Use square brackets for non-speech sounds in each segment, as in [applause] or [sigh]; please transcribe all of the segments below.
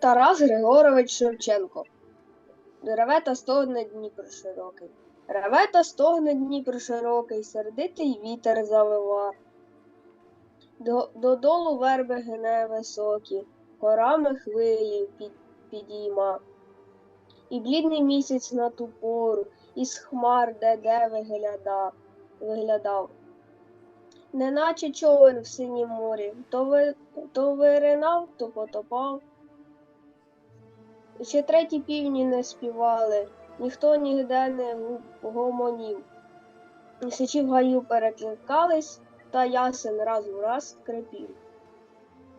Тарас Григорович Шевченко. Реве та стогне Дніпр широкий. Реве та стогне Дніпр широкий, сердитий вітер завива. До, додолу верби гне високі, горами хвилі під, підійма. І блідний місяць на ту пору, із хмар де-де вигляда, виглядав. Неначе човен в синім морі, то, ви, то виринав, то потопав. Ще треті півні не співали, ніхто нігде не гомонів. Сичі в гаю перекликались, та ясен раз у раз скрипів.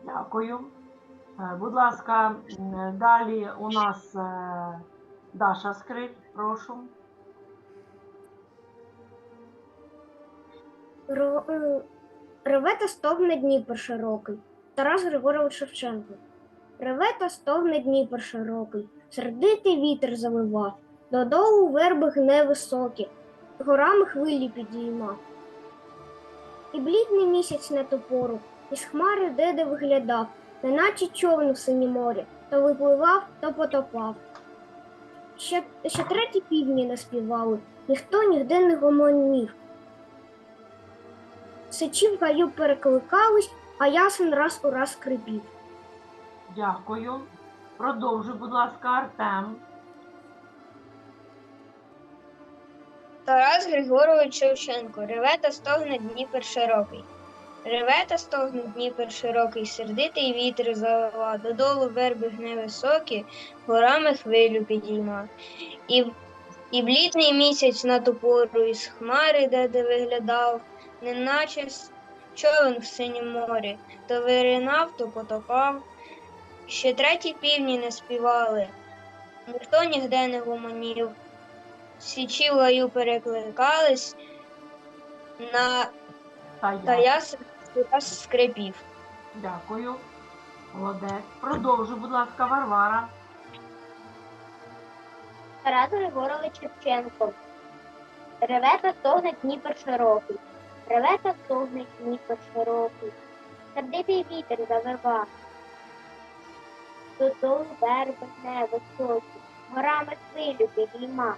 Дякую. Е, Будь ласка, далі у нас е, Даша Скрип, прошу. Ро- Реве та стогне Дніпр широкий. Тарас Григорович Шевченко. Реве та стогне Дніпр широкий. Сердитий вітер завива. Додолу верби гне високі, горами хвилі підійма. І блідний місяць на ту пору, із хмари деде виглядав, неначе човен в синє морі, то випливав, то потопав. Ще, ще треті півні не співали, ніхто нігде не гомонів. Сичі в гаю перекликались, а ясен раз у раз скрипів. Дякую. Продовжуй, будь ласка, Артем. Тарас Григорович Шевченко. Реве та стогне Дніпр широкий. Реве та стогне Дніпр широкий, сердитий вітер завива, додолу верби гне високі, горами хвилю підійма. І, і блідний місяць на ту пору із хмари, де де виглядав, неначе човен в синім морі, то виринав, то потопав. Ще треті півні не співали, ніхто нігде не гомонів. Січі в гаю перекликались на Та та я. я скрипів. Дякую. Молодець. Продовжуй, будь ласка, Варвара. Тарас Григорович Шевченко. Реве та стогне Дніпр широкий. Реве та стогне Дніпр широкий. Сердитий вітер завива. Додолу верби не високі, горами хвилю підійма.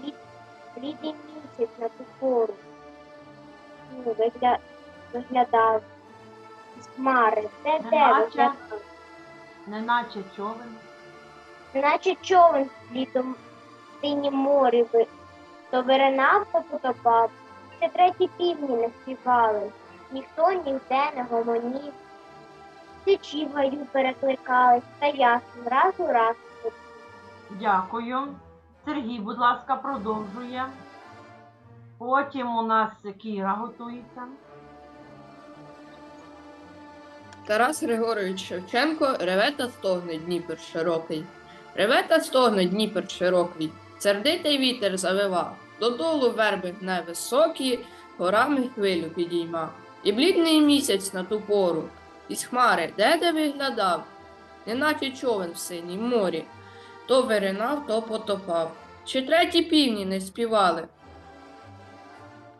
Блід- Блідий місяць на ту пору. Ну, вигля... виглядав. З хмари, де де Неначе. виглядав. Неначе човен. Наче човен літом в синім морі ви, то виринав, то потопав. Ще треті півні не співали, ніхто ніде не гомонів. Сичі в гаю перекликались, та ясно раз у раз. Дякую. Сергій, будь ласка, продовжує. Потім у нас Кіра готується. Тарас Григорович Шевченко реве та стогне Дніпр широкий. Реве та стогне Дніпр широкий, сердитий вітер завива, додолу верби гне високі, горами хвилю підійма. І блідний місяць на ту пору, із хмари де-де виглядав, неначе човен в синім морі, то виринав, то потопав. Ще треті півні не співали.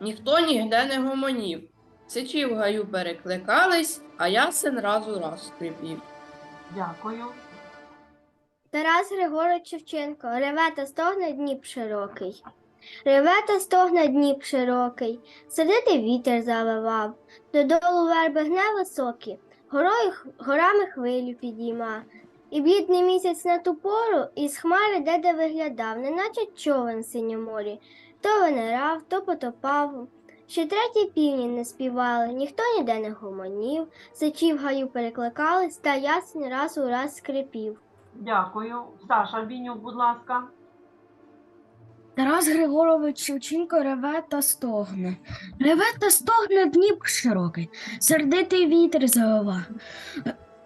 Ніхто нігде не гомонів. Сичі в гаю перекликались, а ясен раз у раз скрипів. Дякую. Тарас Григорович Шевченко, реве та стогне Дніп широкий. Реве та стогне Дніп широкий, сидити вітер завивав, додолу верби гне високі, горою, горами хвилю підійма. І блідний місяць на ту пору із хмари де-де виглядав, неначе човен в синьому морі, то винирав, то потопав. Ще треті півні не співали, ніхто ніде не гомонів, сичі в гаю перекликались, та ясен раз у раз скрипів. Дякую. Саша Бінюк, будь ласка. Тарас Григорович Шевченко реве та стогне. Реве та стогне Дніпр широкий, сердитий вітер завива.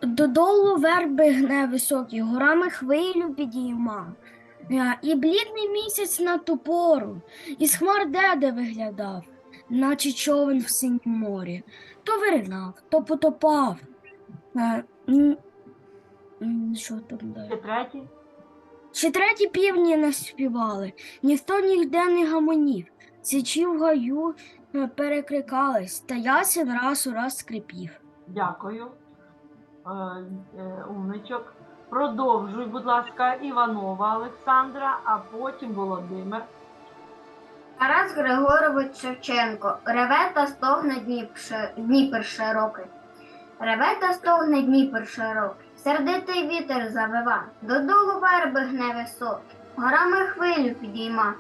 Додолу верби гне високі, горами хвилю підійма. Е, І блідний місяць на ту пору, із хмар деде виглядав, наче човен в синім морі. То виринав, то потопав. Е, Що там далі? Ще треті півні не співали, ніхто ніде не гамонів. Січі в гаю е, перекрикались, та ясен раз у раз скрипів. Дякую. Е, е, умничок. Продовжуй, будь ласка, Іванова Олександра, а потім Володимир. Тарас Григорович Шевченко. Реве та стогне Дніпр, Дніпр широкий. Реве та стогне Дніпр широкий. Сердитий вітер завива, додолу верби гне високі, горами хвилю підійма.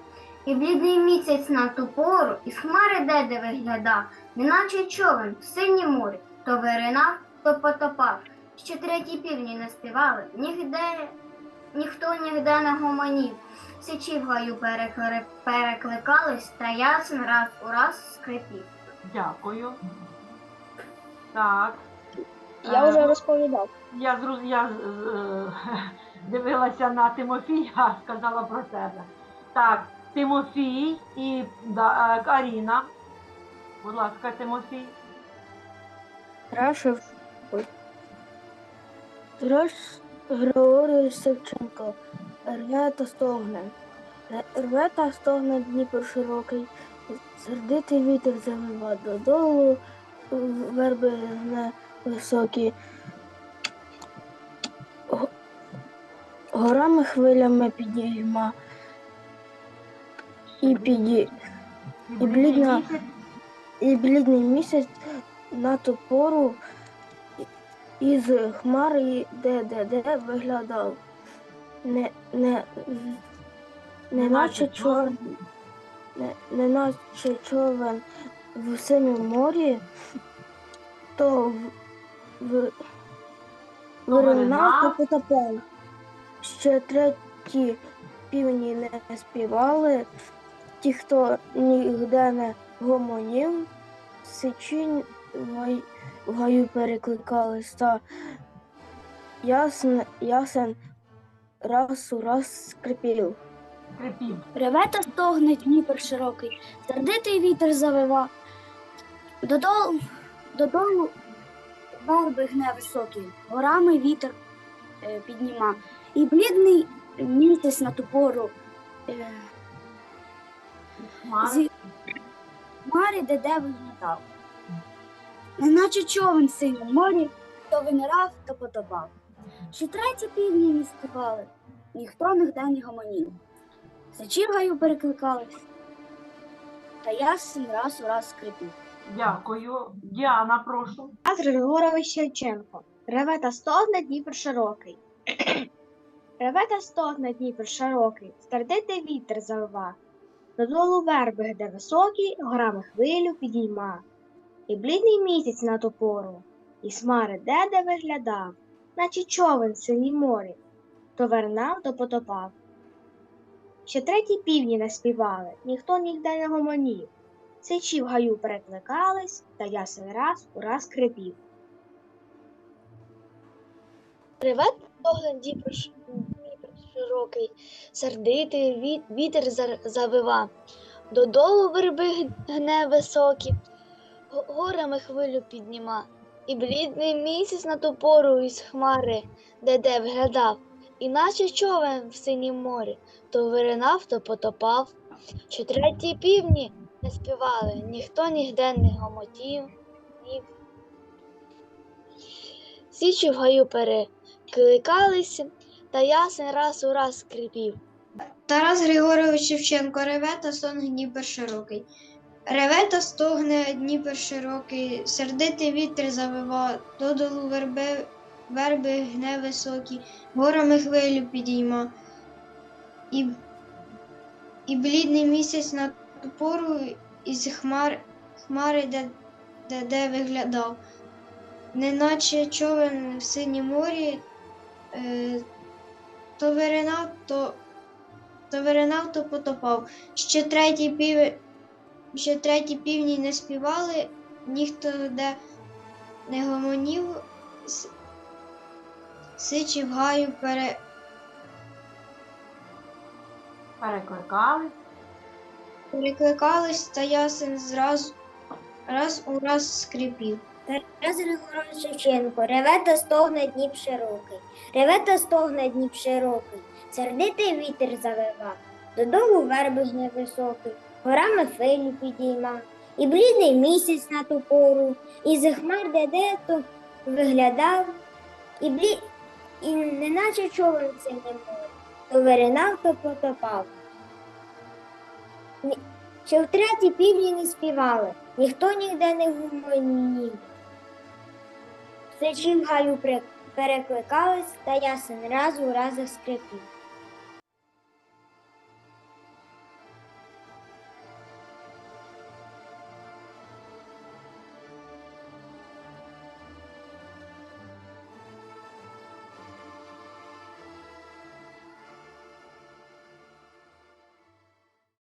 І блідний місяць на ту пору, із хмари деде виглядав, неначе човен в синім морі, то виринав, то потопав. Ще треті півні не співали, нігде, ніхто нігде не гомонів. Сичі в гаю перекли- перекликались, та ясен раз у раз скрипів. Дякую. Так. Я Е, вже розповідав. Я, я е, дивилася на Тимофія, [laughs] сказала про тебе. Так, Тимофій і да, е, Каріна. Будь ласка, Тимофій. Тарас Тарас Григорович Шевченко. Рве та стогне. Р- Рве та стогне Дніпро широкий. Сердитий вітер завива додолу, верби гне високі. Горами хвилями підійма. І піді... І блідна. І блідний місяць на ту пору із хмари де де де виглядав. Не, не, не наче човен, не, не наче човен в синьому морі, то в, виринав та потопав. Ще треті півні не співали, ті, хто нігде не гомонів, сичі в гаю перекликались, та ясен, ясен раз у раз скрипів. Скрипів. Реве та стогне Дніпр широкий, сердитий вітер завива, додолу, додолу верби гне високі, горами вітер е, підніма, і блідний місяць на ту пору е, зі хмари де де виглядав. Неначе човен синьому морі, то винирав, то потопав. Ще треті півні не співали, ніхто нігде не гомонів. За чергою перекликались, та ясен раз у раз скрипів. Дякую. Діана, прошу. Тарас Григорович Шевченко. Реве та стогне Дніпр широкий. [clears throat] Реве та стогне Дніпр широкий, сердитий вітер завива. Додолу верби где високі, горами хвилю підійма. І блідний місяць на ту пору, і смари деде виглядав, наче човен в синій морі, то вернав, то потопав. Ще треті півні не співали, ніхто нігде не гомонів. Сичі в гаю перекликались, та ясен раз у раз крепів. Ревет Дніпр широкий, сердитий ві- вітер завива, додолу верби гне високі, горами хвилю підніма, і блідний місяць на ту пору із хмари, де де вглядав, іначе човен в синім морі, то виринав, то потопав, що треті півні не співали, ніхто нігде не гомотів, ні. Січі в гаю перекликалися, та ясен раз у раз скрипів. Тарас Григорович Шевченко реве та стогне Дніпер широкий. Реве та стогне Дніпер широкий, сердитий вітер завива, додолу верби, верби гне високі, горами хвилю підійма. І, і блідний місяць на ту пору із хмар, хмари де, де, де виглядав. Неначе човен в синім морі, е, то виринав, то то виринав, то потопав. Ще треті пів... ще треті півні не співали, ніхто де не гомонів, сичі в гаю пере... Перекликались. Перекликались, та ясен зразу раз у раз скрипів. Тарас Григорович Шевченко, реве та стогне Дніп широкий, реве та стогне Дніп широкий, сердитий вітер завива, додолу верби гне високий, горами хвилю підійма, і блідний місяць на ту пору, і за хмар де то виглядав, і, блі... і неначе човен це не море, то виринав, то потопав. Ні- Ще втретє півні не співали, ніхто ніде не гумонів. Все чим гаю перекликались, та ясен раз у разах скрипів.